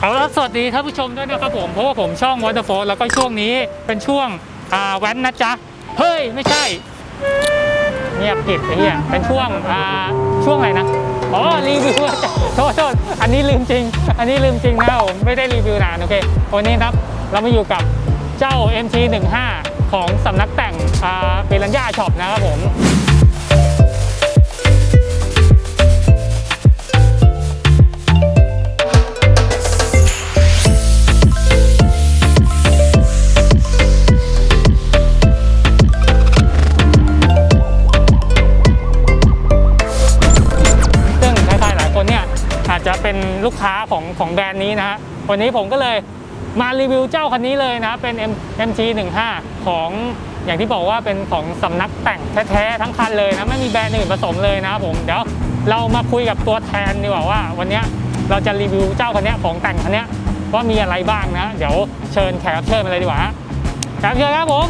เอาละสวัสดีท่านผู้ชมด้วยนะครับผมเพราะว่าผมช่องวอเตอร์โฟแล้วก็ช่วงนี้เป็นช่วงอ่าแว้นนะจ๊ะ เฮ้ย ไม่ใช่เงียบผิดไอ้เหี้ยเป็นช่วงอ่าช่วงอะไรนะอ๋อรีวิวจ้ะโทษโทษอันนี้ลืมจริง อันนี้ลืมจริงนะผมไม่ได้รีวิวนานโอเควันนี้ครับเรามาอยู่กับเจ้า MT15 ของสำนักแต่งอ่าเปรัญญาช็อปนะครับผม ของแบรนด์นี้นะฮะวันนี้ผมก็เลยมารีวิวเจ้าคันนี้เลยนะเป็น M MT15 ของอย่างที่บอกว่าเป็นของสำนักแต่งแท้ๆทั้งคันเลยนะไม่มีแบรนด์อื่นผสมเลยนะครับผมเดี๋ยวเรามาคุยกับตัวแทนดีกว่าว่า วันนี้เราจะรีวิวเจ้าคันนี้ของแต่งคันนี้ว่ามีอะไรบ้างนะ เดี๋ยวเชิญแขกรับเชิญมาเลยดีกว่าฮะแขกรับเชิญครับผม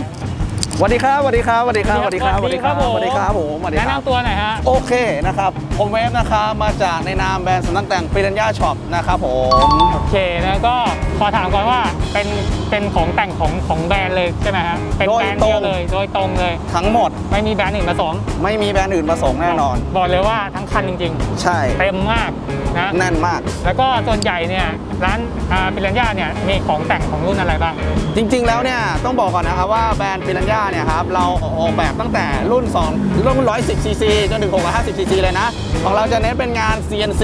สวัสดีครับสวัสดีครับสวัสดีครับสวัสดีครับสวัสดีครับผมสวัสดีครับผมสวัสดีแนะครับ นำตัวหน่อยฮะ โอเคนะครับ ผมเวฟนะครับมาจากในนามแบรนด์สำนักแต่งปิรัญญาช็อปนะครับผมโอเคนะก็ขอถามก่อนว่าเป็นเป็นของแต่งของของแบรนด์เลยใช่ไหมฮะเป็นแบรนด์เดียวเลยโดยตรงเลย ทั้งหมด ไม่มีแบรนด์อื่นผสมไม่มีแบรนด์อื่นผสมแน่นอน บอกเลยว่าทั้งคันจริงใช่ ๆ เต็มมากนะ แน่นมาก แล้วก็ส่วนใหญ่เนี่ยร้านอ่าปิรัญญาเนี่ยมีของแต่งของรุ่นอะไรบ้าง จริงๆ แล้วเนี่ยต้องบอกก่อนนะครับว่าแบรนด์ปิรัญญาเนี่ยครับเราออกแบบตั้งแต่รุ่น2รุ่น110ซีซีจนถึง650ซีซีเลยนะ ของเราจะเน้นเป็นงาน CNC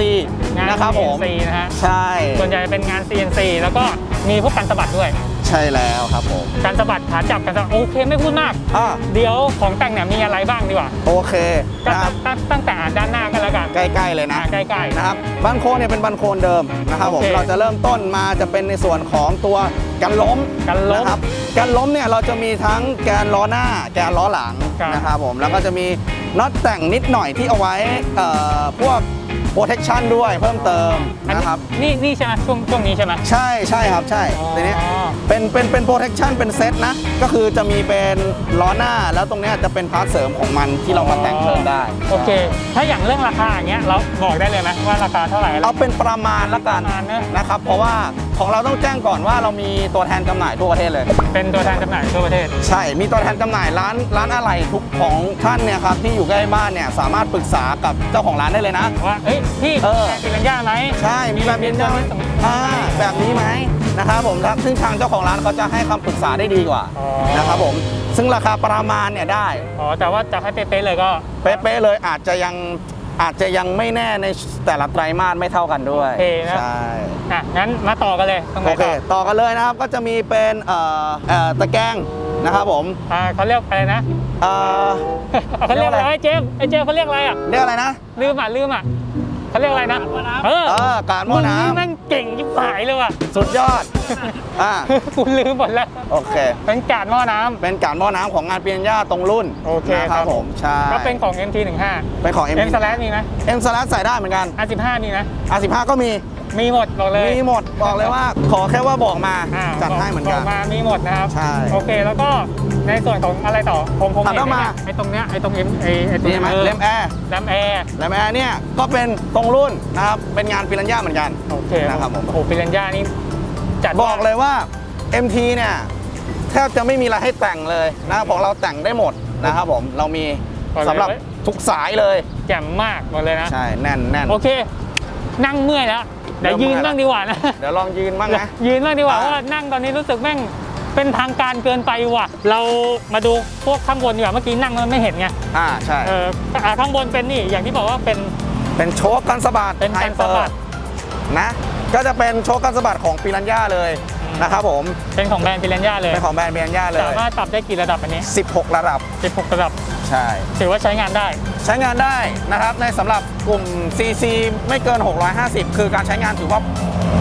งาน นะครับผม CNC นะฮะ ใช่ ส่วนใหญ่เป็นงาน CNC แล้วก็มีพวกการสะบัดด้วยใช่แล้วครับผม การสะบัดขาจับการสะบัดโอเคไม่พูดมาก อะ เดี๋ยวของแต่งเนี่ยมีอะไรบ้างดีกว่าโอเคก็นะครับ ตั้งตั้งแต่อ่านด้านหน้ากันแล้วกันใกล้ๆเลยนะ อ่าใกล้ๆ นะครับบันโคนเนี่ยเป็นบันโคนเดิมนะครับผมโอเคเราจะเริ่มต้นมาจะเป็นในส่วนของตัวกันล้มกันล้มนะครับกันล้มเนี่ยเราจะมีทั้งแกนล้อหน้า แกนล้อหลังครับนะครับผมแล้วก็จะมีน็อตแต่งนิดหน่อยที่เอาไว้เอ่อพวก protection ด้วยเพิ่มเติมอันนี้นะครับ นี่นี่ใช่ไหมช่วงช่วงนี้ใช่ไหม ใช่ใช่ครับใช่อ๋อทีนี้เป็นเป็นเป็น protection เป็นเซตนะ ก็คือจะมีเป็นล้อหน้าแล้วตรงเนี้ยจะเป็นพาร์ทเสริมของมันที่เรามาแต่งเพิ่มได้โอเค ถ้าอย่างเรื่องราคาอย่างเงี้ยเราบอกได้เลยไหมว่าราคาเท่าไหร่อะไร เอาเป็นประมาณละกันประมาณนะ นะครับ เพราะว่าของเราต้องแจ้งก่อนว่าเรามีตัวแทนจำหน่ายทั่วประเทศเลย เป็นตัวแทนจำหน่ายทั่วประเทศ ใช่ มีตัวแทนจำหน่ายร้านร้านอะไรทุกของท่านเนี่ยครับที่อยู่ใกล้บ้านเนี่ยสามารถปรึกษากับเจ้าของร้านได้เลยนะ ว่าเอ้ยพี่เออแทนปิรัญญาไหมใช่ มีแบบนี้ไหมอ่าแบบนี้ไหมนะครับผมครับซึ่งทางเจ้าของร้านเขาจะให้คำปรึกษาได้ดีกว่าอ๋อนะครับผม ซึ่งราคาประมาณเนี่ยได้ อ๋อแต่ว่าจะให้เป๊ะๆเลยก็ เป๊ะๆเลยอาจจะยัง อาจจะยังไม่แน่ในแต่ละไตรมาสไม่เท่ากันด้วยโอเคนะ ใช่อะงั้นมาต่อกันเลยตรงไหนโอเคต่อต่อกันเลยนะครับก็จะมีเป็นเอ่อเอ่อตะแกรงนะครับผมอ่าเขาเรียกอะไรนะเอ่อเขาเรียกอะไรเรียกอะไร ไอ้เจมส์ไอ้เจมส์เขาเรียกอะไรอะ เรียกอะไรนะลืมอะลืมอะเขาเรียกอะไรนะ เออเออการหม้อน้งแม่งเก่งยิ่งหายเลยว่ะำสุดยอดอ่า คุณลืมหมดแล้ว โอเค เป็นการหม้อน้ำ เป็นการหม้อน้ำของงานเปียนย่าตรงรุ่นโอเคนะคครัรับบ ผมใช่ก็เป็นของ MT15 เป็นของ M M slash มีไหม M slash ใส่ได้เหมือนกัน R15 มีไหม R15 ก็มี มีหมดบอกเลยมีหมดบอกเลยว่าขอแค่ว่าบอกมาอ่าจัดให้เหมือนกัน บมามีหมดนะครับ ใช่โอเค แล้วก็ในส่วนของอะไรต่อ ผมผมถัดเห็นเข้ามาเนี่ยไอ้ตรงเนี้ย ไอ้ตรงเอ็มไอ้ไอ้ตรงนี่ไหมเลมแอร์แรมแอร์ เลมแอร์เนี่ยก็เป็นตรงรุ่นนะครับเป็นงานปิรัญญาเหมือนกัน โอเคนะครับผม โอ้โหปิรัญญานี่ จัดบอกเลยว่า MT เนี่ยแทบจะไม่มีอะไรให้แต่งเลยนะครับของเราแต่งได้หมดนะครับผมเรามีสำหรับทุกสายเลยแจ่มมากหมดเลยนะใช่แน่นแน่นโอเค นั่งเมื่อยแล้วเดี๋ยวเริ่มยืนเมื่อยแล้วบ้างดีกว่านะเดี๋ยวลองยืนบ้างนะยืนบ้างดีกว่าอ่าว่านั่งตอนนี้รู้สึกแม่งเป็นทางการเกินไปว่ะ เรามาดูพวกข้างบนดีกว่าเมื่อกี้นั่งมันไม่เห็นไงอ่าใช่เอออ่าข้างบนเป็นนี่อย่างที่บอกว่าเป็นเป็นโชคกันสะบัดเป็นไฮการเปสะอบัดร์นะ ก็จะเป็นโชคกันสะบัดของปิรัญญาเลยนะครับผมเป็นของแบรนด์ปิรัญญาเลยเป็นของแบรนด์ปิรัญญาเลยสามารถปรับได้กี่ระดับอันนี้ 16 ระดับ 16 ระดับใช่ถือว่าใช้งานได้ ใช้งานได้นะครับในสำหรับกลุ่ม CC ไม่เกิน 650 คือการใช้งานถือว่า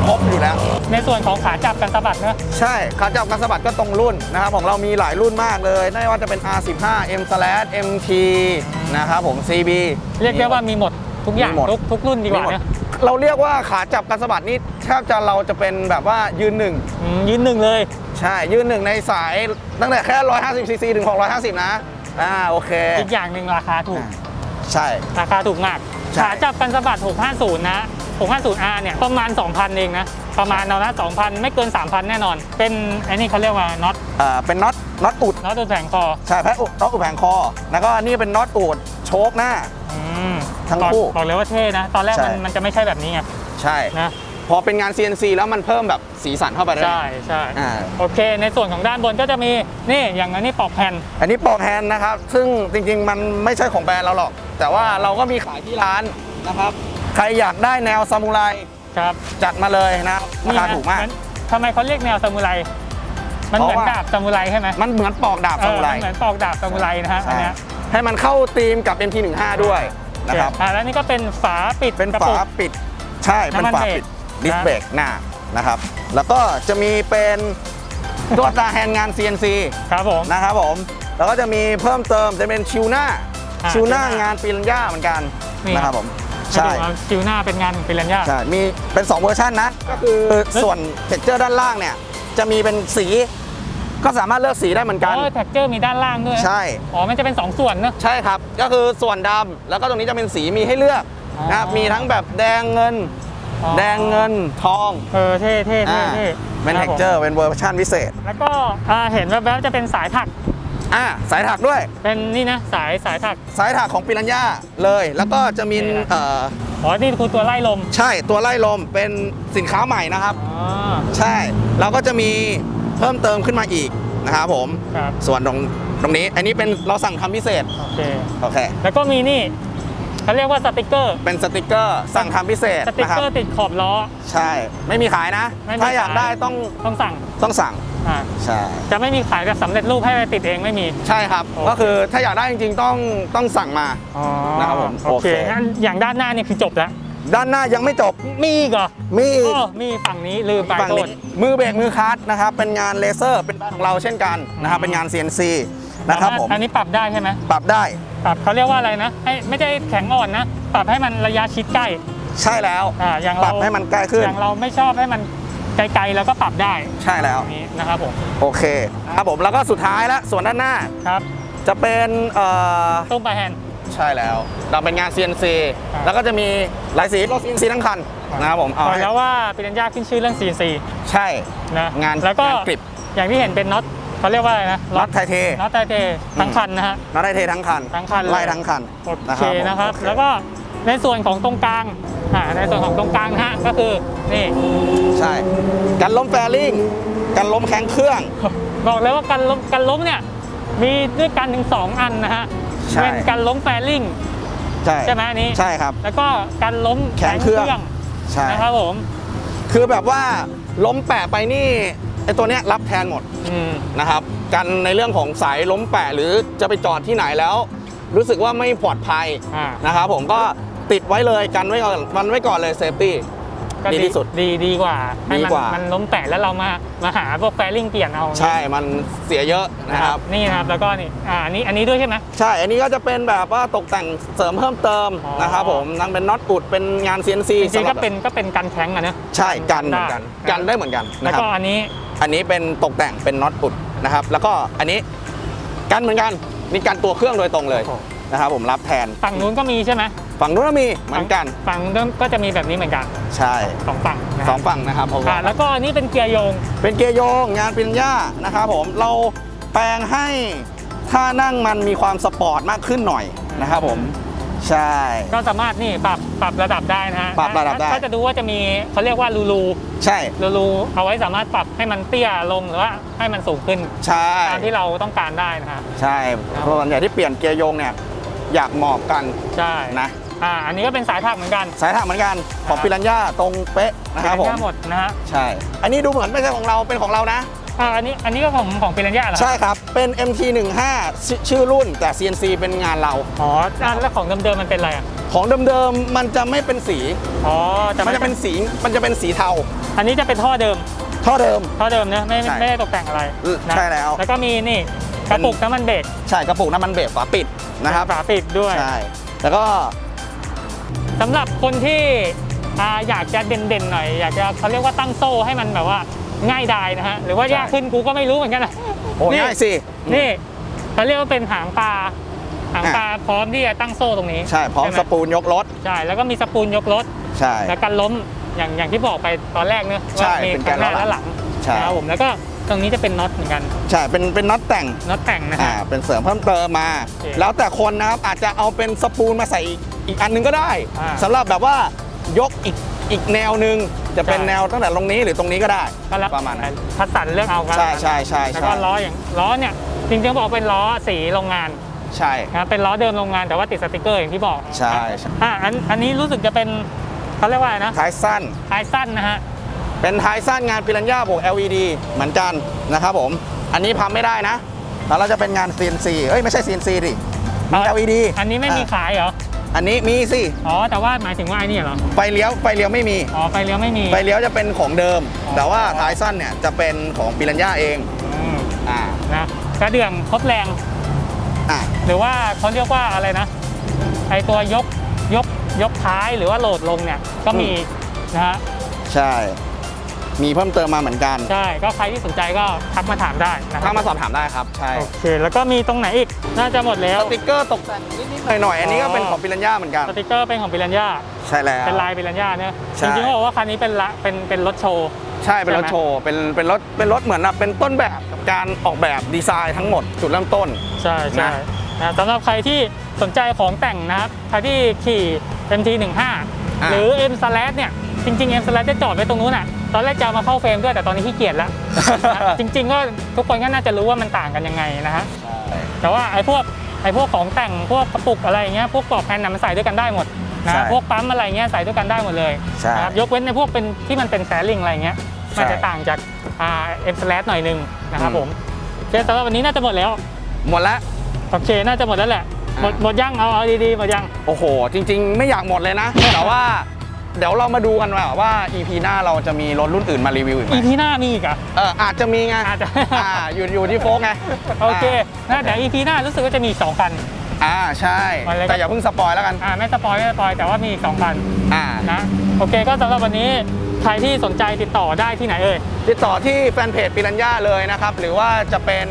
ครบอยู่แล้ว ในส่วนของขาจับกันสะบัดเนอะใช่ขาจับกันสะบัดก็ตรงรุ่นนะครับของเรามีหลายรุ่นมากเลยไม่ว่าจะเป็น R15 M slash MT นะครับผม CB เรียกได้ว่ามีหมดทุกอย่างมีหมดทุกทุกรุ่นดีกว่ามีหมเนอะ เราเรียกว่าขาจับกันสะบัดนี่แทบจะเราจะเป็นแบบว่ายืนหนึ่ง อืมยืนหนึ่งเลยใช่ ยืนหนึ่งในสายตั้งแต่แค่ 150ซีซีถึง 650 นะ อ่า โอเค อีกอย่างหนึ่งราคาถูกอ่าใช่ ราคาถูกมาก ใช่ ขาจับกันสะบัด 650 นะ 650R เนี่ย ประมาณ 2,000 เองนะ ประมาณเอานะ 2,000 ไม่เกิน 3,000 แน่นอน เป็นไอ้นี่เขาเรียกว่าน็อตเอ่อเป็นน็อตน็อตอุด น็อตตัวแผงคอ ใช่แพ้อุดน็อตอุดแผงคอ แล้วก็นี่เป็นน็อตอุดโชคหน้าอื มทั้งคู่บอกบอกเลยว่าเท่นะ ตอนแรกใช่มันมันจะไม่ใช่แบบนี้ไงใช่ นะ พอเป็นงาน CNC แล้วมันเพิ่มแบบสีสันเข้าไปได้ใช่ใช่อ่า โอเค ในส่วนของด้านบนก็จะมีนี่อย่างอันนี้ปอกแผ่น อันนี้ปอกแฮนด์นะครับ ซึ่งจริงๆ มันไม่ใช่ของแบรนด์เราหรอก แต่ว่าเราก็มีขายที่ร้านนะครับ ใครอยากได้แนวซามูไรครับจัดมาเลยนะราคานี่นะถูกมาก นทำไมเขาเรียกแนวซามูไร มันเหมือนเพราะว่า ดาบซามูไรใช่ไหมมันเหมือนปอกดาบเอซาอมูไรมันเหมือนปอกดาบซามูไรนะฮะอันใช่เนี้ยให้มันเข้าธีมกับ MT15 ด้วย นะครับอ่าแล้วนี่ก็เป็นฝาปิดเป็นกระฝาปุกปิดใช่เป็นน้ำมันฝาเบรกปิดดิสนะเบรกหน้านะครับ แล้วก็จะมีเป็นตัวตาแฮนด์งาน CNC ครับผมนะครับผมแล้วก็จะมีเพิ่มเติมจะเป็นชิวหน้าอ่าชิวหน้าชิวหน้างานปีรัญญาเหมือนกันนี่นะครับผมใช่ใช่คิวหน้าเป็นงานของปิรันย่าใช่มีเป็น 2 เวอร์ชันนะก็คือส่วนเท็กเจอร์ด้านล่างเนี่ยจะมีเป็นสี ก็สามารถเลือกสีได้เหมือนกันอ๋อแท็กเจอร์มีด้านล่างด้วยใช่อ๋อมันจะเป็น 2 ส่วนเนอะใช่ครับ ก็คือส่วนดำแล้วก็ตรงนี้จะเป็นสีมีให้เลือกอ๋อนะครับมีทั้งแบบแดงเงินอ๋อแดงเงินทองเออเท่เท่เท่อ่าเท่เป็นคเท็บกผมเจอร์เป็นเวอร์ชันพิเศษ แล้วก็อ่าเห็นแวบๆจะเป็นสายถักอ่าสายถักด้วย เป็นนี่นะสายสายถัก สายถักของปิรัญญาเลย แล้วก็จะมีนี่นะเอ่ออ๋อนี่คือตัวไล่ลม ใช่ตัวไล่ลมเป็นสินค้าใหม่นะครับอ๋อใช่เราก็จะมี เพิ่มเติมขึ้นมาอีกนะครับผม ครับ ส่วนตรงตรงนี้ อันนี้เป็นเราสั่งทำพิเศษ โอเค โอเค แล้วก็มีนี่เขาเรียกว่าสติกเกอร์ เป็นสติกเกอร์สั่งทำพิเศษสติกนะครับ เกอร์ติดขอบล้อ ใช่ ไม่มีขายนะ ไม่มีถ้าอยากขาย ได้ต้องต้องสั่งต้องสั่ง อ่าใช่ จะไม่มีขายแบบสำเร็จรูปให้ไปติดเองไม่มี ใช่ครับ โอเค ก็คือถ้าอยากได้จริงๆต้องต้องสั่งมาอ๋อนะครับผมโอเคโอเค งั้นอย่างด้านหน้านี่คือจบแล้ว ด้านหน้ายังไม่จบ มีอีกเหรอมีอีกอ๋อมีฝั่งนี้ลืมไปฝั่งโทนี้ษ มือเบรกมือคลัตช์นะครับเป็นงานเลเซอร์เป็นของเราเช่นกันนะครับเป็นงาน CNC นะครับผมอันนี้ปรับได้ใช่ไหมปรับได้ปรับเขาเรียกว่าอะไรนะให้ไม่ใช่แข็งอ่อนนะ ปรับให้มันระยะชิดใกล้ ใช่แล้ว อ่า อย่างปเรารับให้มันใกล้ขึ้น อย่างเราไม่ชอบให้มันไกลๆแล้วก็ปรับได้ใช่แล้วตรงนี้นะครับผม โอเคครับผมแล้วก็สุดท้ายแล้วส่วนด้านหน้าครับ จะเป็นเอ่อ ตุ้มปลายแฮนด์ ใช่แล้วเราเป็นงาน CNC อ่าแล้วก็จะมีหลายสีรถ CNC ทั้งคันนะครับผมเอาบอกให้แล้วว่าปิรัญญาขึ้นชื่อเรื่อง CNC ใช่ นะงานแล้วก็งานกริบ อย่างที่เห็นเป็นน็อตเขาเรียกว่าอะไรนะน็อตไทเทน็อตไทเททั้งคันนะฮะ น็อตไทเททั้งคันทั้งคันเลย ไล่ทั้งคันโอเคนะครับผมโอเแล้วก็ในส่วนของตรงกลางอ่าในส่วนของตรงกลางนะฮะก็คือนี่ ใช่ กันล้มแฟริ่งกันล้มแข้งเครื่อง บอกเลยว่าการล้มการล้มเนี่ยมีด้วยกันถึง 2 อันนะฮะ ใช่ เป็นการล้มแฟริ่งใช่ใช่ไหมอันนี้ใช่ครับ แล้วก็การล้มแข็งเครื่องใช่นะครับผมคือแบบว่าล้มแปะไปนี่ไอตัวเนี้ยรับแทนหมดอืมนะครับกันในเรื่องของสายล้มแปะหรือจะไปจอดที่ไหนแล้ว รู้สึกว่าไม่ปลอดภัยอ่า นะครับผมก็ติดไว้เลยกันไว้ก่อนมันไว้ก่อนเลยเซฟตี้ ก็ดีที่สุด ดีดีกว่าให้ดีมันกว่า มัมันล้มแปะแล้วเรามามาหาพวกแฟริ่งเปลี่ยนเอาใช่มันเสียเยอะนะครับ นี่นะครับแล้วก็นี่อ่าอันนี้อันนี้ด้วยใช่ไหม ใช่ อันนี้ก็จะเป็นแบบว่าตกแต่งเสริมเพิ่มเติมอ๋อ นะครับผมนั่งเป็นน็อตอุดเป็นงาน CNC จริงสำๆหก็รับเป็นก็เป็นกันแข็งอะนะใช่กันเหมือนกัน ได้ กันได้เหมือนกันแล้นะวครับ ก็อันนี้อันนี้เป็นตกแต่งเป็นน็อตอุดนะครับ แล้วก็อันนี้กันเหมือนกันนี่กันตัวเครื่องโดยตรงเลยโอ้โหนะครับผมรับแทน ฝั่งนู้นก็มีใช่ไหม ฝั่งนู้นก็มีเหมือนกันฝั่งนู้นก็จะมีแบบนี้เหมือนกัน ใช่สองฝั่งนะสองฝั่งนะครับผมอ่าแล้วก็อันนี้เป็นเกียร์โยง เป็นเกียร์โยงงานปริญญานะครับผมเราแปลงให้ท่านั่งมันมีความสปอร์ตมากขึ้นหน่อยนะครับผมใช่ ก็สามารถนี่ปรับปรับระดับได้นะฮะปรับระดับได้ก็จะดูว่าจะมีเขาเรียกว่ารูรูใช่รูรูเอาไว้สามารถปรับให้มันเตี้ยลงหรือว่าให้มันสูงขึ้นใช่ตามที่เราต้องการได้นะฮะใช่เพราะส่วนใหญ่ที่เปลี่ยนเกียร์โยงเนี่ยอยากหมอบกันใช่นะ อ่าอันนี้ก็เป็นสายถักเหมือนกันสายถักเหมือนกันของปิรัญญาตรงเป๊ะนะครับผมเป็นหมดนะฮะใช่ อันนี้ดูเหมือนไม่ใช่ของเราเป็นของเรานะอ่าอันนี้อันนี้ก็ของของปิรัญญาเหรอใช่ครับเป็น MT15 ชื่อชื่อรุ่นแต่ CNC เป็นงานเราอ๋ออ่าแล้วของเดิมๆมันเป็นอะไรอะของเดิมๆมันจะไม่เป็นสีอ๋อมันจะเป็นสีมันจะเป็นสีเทา อันนี้จะเป็นท่อเดิมเท่าเดิมท่อเดิมนะไม่ใช่ไม่ได้ตกแต่งอะไรอืมนะใช่แล้วแล้วก็มีนี่กระปุกน้ำมันเบรกใช่กระปุกน้ำมันเบรกฝาปิดนะครับฝาปิดด้วยใช่แล้วก็ สำหรับคนที่อ่าอยากจะเด่นๆหน่อย อยากจะเขาเรียกว่าตั้งโซ่ให้มันแบบว่าง่ายดายนะฮะหรือว่ายากขึ้นกูก็ไม่รู้เหมือนกันนะโอ้นี่ง่ายสินี่เขาเรียกว่าเป็นหางปลาหางตาพร้อมที่จะตั้งโซ่ตรงนี้ใช่พร้อมไหสปูนยกรถใช่แล้วก็มีสปูลยกรถใช่แล้วกันล้มอย่างอย่างที่บอกไปตอนแรกเนอะใช่ว่ามีเป็นแกข้านงหน้าล้อหลังและหลังใช่นะครับผมแล้วก็ต รงนี้จะเป็นน็อตเหมือนกันใช่เป็นเป็นน็อตแต่งน็อตแต่งนะอ่าฮะ เป็นเสริมเพิ่มเติมมา โอเคแล้วแต่คนนะครับอาจจะเอาเป็นสปูนมาใส่อีกอีกอันนึงก็ได้อ่าสำหรับแบบว่ายกอีกอีกแนวหนึ่งจะเป็นใช่ แนวตั้งแต่ตรงนี้หรือตรงนี้ก็ได้ก็แล้วประมาณนั้น คัดสรรเลือกเอากันใช่ใช่ใช่แล้วใช่ก็ล้ออย่างล้อเนี่ยจริงๆบอกเป็นล้อสีโรงงานใช่ นะครับเป็นล้อเดิมโรงงานแต่ว่าติดสติกเกอร์อย่างที่บอกใช่ใช่ อะอันอันนี้รู้สึกจะเป็นเขาเรียกว่าอะไรนะท้ายสั้นท้ายสั้นนะฮะ เป็นท้ายสั้นงานปิรันย่าบวก LED เหมือนกันนะครับผม อันนี้พับไม่ได้นะ แล้วเราจะเป็นงาน CNC เอ้ยไม่ใช่ CNC ดิมีอะ LED อันนี้ไม่มีอะขายเหรอ อันนี้มีสิ อ๋อ แต่ว่าหมายถึงว่าไอ้นี่เหรอ ไฟเลี้ยว ไฟเลี้ยวไม่มี อ๋อ ไฟเลี้ยวไม่มี ไฟเลี้ยวจะเป็นของเดิมอ๋อแต่ว่าท้ายสั้นเนี่ยจะเป็นของปิรันย่าเองอืมอ่า นะกระเดื่องครบแรง อ่า หรือว่าเขาเรียกว่าอะไรนะ ไอตัวยก ยก ยกท้ายหรือว่าโหลดลงเนี่ย ก็มีนะฮะ ใช่ มีเพิ่มเติมมาเหมือนกันใช่ ก็ใครที่สนใจก็ทักมาถามได้นะครัถ้าบมาสอบถามได้ครับ ใช่ โอเค แล้วก็มีตรงไหนอีก น่าจะหมดแล้ว สติกเกอร์ตกแต่งนิดๆหน่อยๆอันนี้ก็เป็นของปิรันย่าเหมือนกัน สติกเกอร์เป็นของปิรันย่าใช่แล้ว เป็นลายปิรันย่าเนี่ยใช่ จริงๆเขาบอกว่าคันนี้เป็นละเป็นเป็นรถโชว์ ใช่เป็นรถใช่ไหมโชว์เป็นเป็นรถเป็นรถเหมือนแบบเป็นต้นแบบกับการออกแบบดีไซน์ทั้งหมดจุดเริ่มต้น ใช่ใช่นะ นะสำหรับใครที่สนใจของแต่งนะครับ ใครที่ขี่ MT15 หรือ M Slash เนี่ย จริงๆ M Slash จะจอดไว้ตรงนู้นอะ ตอนแรกจะเอามาเข้าเฟรมด้วยแต่ตอนนี้ขี้เกียจแล้วนะจริง ๆ ก็ทุกคนก็น่าจะรู้ว่ามันต่างกันยังไงนะฮะแต่ว่าไอ้พวกไอ้พวกของแต่งพวกกระปุกอะไรอย่างเงี้ยพวกปลอกแผ่นน่ะมันใส่ด้วยกันได้หมดใช่นะพวกปั๊มอะไรเงี้ยใส่ด้วยกันได้หมดเลยใช่นะครับยกเว้นในพวกเป็นที่มันเป็นแฟลิงอะไรเงี้ยมันจะใช่ต่างจากอ่า M Slash หน่อยนึงนะครับอืม ผมโอเคสำหรับวันนี้น่าจะหมดแล้วหมดแล้วโอเคน่าจะหมดแล้วแหละหมดอ่า หมดยังเอาเอาดีๆหมดยัง โอ้โห จริง ๆ ไม่อยากหมดเลยนะ แต่ว่า เดี๋ยวเรามาดูกันว่าว่า EP หน้าเราจะมีรถรุ่นอื่นมารีวิวอีกไหม EP หน้ามีอีกเหรอะ เอออาจจะมีไงอาจจะ อ่าอยู่อยู่ที่โฟกไงโอเคนะเดี๋ยว EP หน้ารู้สึกว่าจะมีอีกสองคัน อ่าใช่ มาเลยครับ แต่อย่าเพิ่งสปอยแล้วกัน อ่าไม่สปอยไม่สปอยแต่ว่ามีอีกสองคันอ่า นะโอเคก็สำหรับวันนี้ใครที่สนใจติดต่อได้ที่ไหนเอ่ย ติดต่อที่แฟนเพจปิรันย่าเลยนะครับ หรือว่าจะเป็น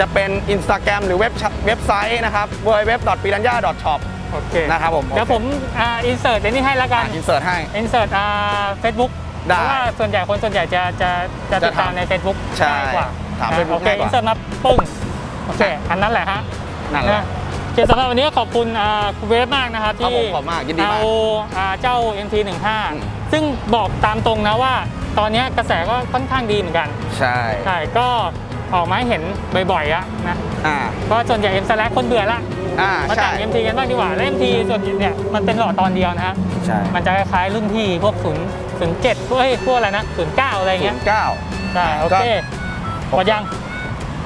จะเป็น Instagram หรือเว็บเว็บไซต์นะครับ www.piranya.shop โอเคนะครับผมเดี๋ยวผมอ่าอินเสิร์ตนี้ให้แล้วกันอินเสิร์ตให้อินเสิร์ตอ่าเฟซบุ๊กได้เพราะว่าส่วนใหญ่คนส่วนใหญ่จะจะจะติดตามใน Facebook ใช่ง่ายกว่าถามนะ Facebook โอเคง่ายกว่าอินเสิร์ตมาปึ้งโอเคอันนั้นแหละฮะนั่นแหละนะโอเคสำหรับวันนี้ก็ขอบคุณอ่าคุณเวฟมากนะครับครับที่ผมขอบคุณมากยินดีมากเอาอ่าเจ้า MT15 อืมซึ่งบอกตามตรงนะว่า ตอนนี้กระแสก็ค่อนข้างดีเหมือนกัน ใช่ใช่ก็ออกมาให้เห็นบ่อยๆอะนะอ่าก็ส่วนใหญ่ M s l a คนเบื่อละ อ่ามาใช่แต่ง MT กันบ้างดีกว่าแล้ว MT ส่วนเนี่ยมันเป็นหล่อตอนเดียวนะฮะใช่มันจะคล้ายๆรุ่นพี่พวก0 07พวกเอ้ยพวกอะไรนะ09อะไรศูเงี้ยนย์เก้า ใช่โอเคหมดยัง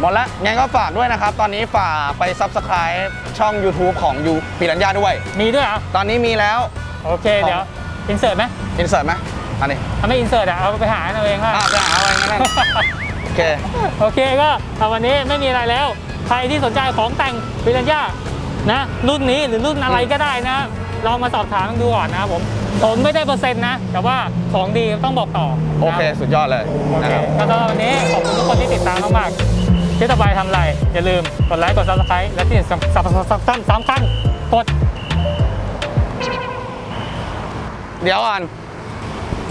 หมดแล้วงั้นก็ฝากด้วยนะครับ ตอนนี้ฝากไป Subscribe ช่อง YouTube ของยูปิรันย่าด้วย มีด้วยเหรอตอนนี้มีแล้ว โอเคเดี๋ยวอินเสิร์ตไหมอินเสิร์ตไหมอันนี้ ถ้าไม่อินเสิร์ตอะเอาไปหาเอาเองว่า อ่าจะหาอะไรงั้นนะโอเค โอเคก็เอาวันนี้ไม่มีอะไรแล้ว ใครที่สนใจของแต่งปิรันย่า นะรุ่นนี้หรือรุ่นอะไรก็ได้นะลองมาสอบถามดูก่อนนะครับผมผมไม่ได้เปอร์เซ็นต์นะ แต่ว่าของดีต้องบอกต่อโอเคนะสุดยอดเลยโอนะเคครับก็สำหรับวันนี้ขอบคุณทุกคนที่ติดตามมากๆที่ต่อไปทำอะไรอย่าลืมกดไลค์กด subscribe และที่สำคัญสำคัญกด เดี๋ยวก่อน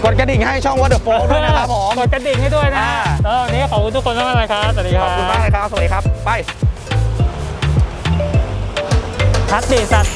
กดกระดิ่งให้ช่อง What the Folk ด้วยนะครับผม กดกระดิ่งให้ด้วยนะอ่าแล้ววันนี้ขอบคุณทุกคนมากๆเลยครับ สวัสดีคขรัอบบคุณมากเลยครับ สวัสดีครับ ไป ทัดดีสัตว์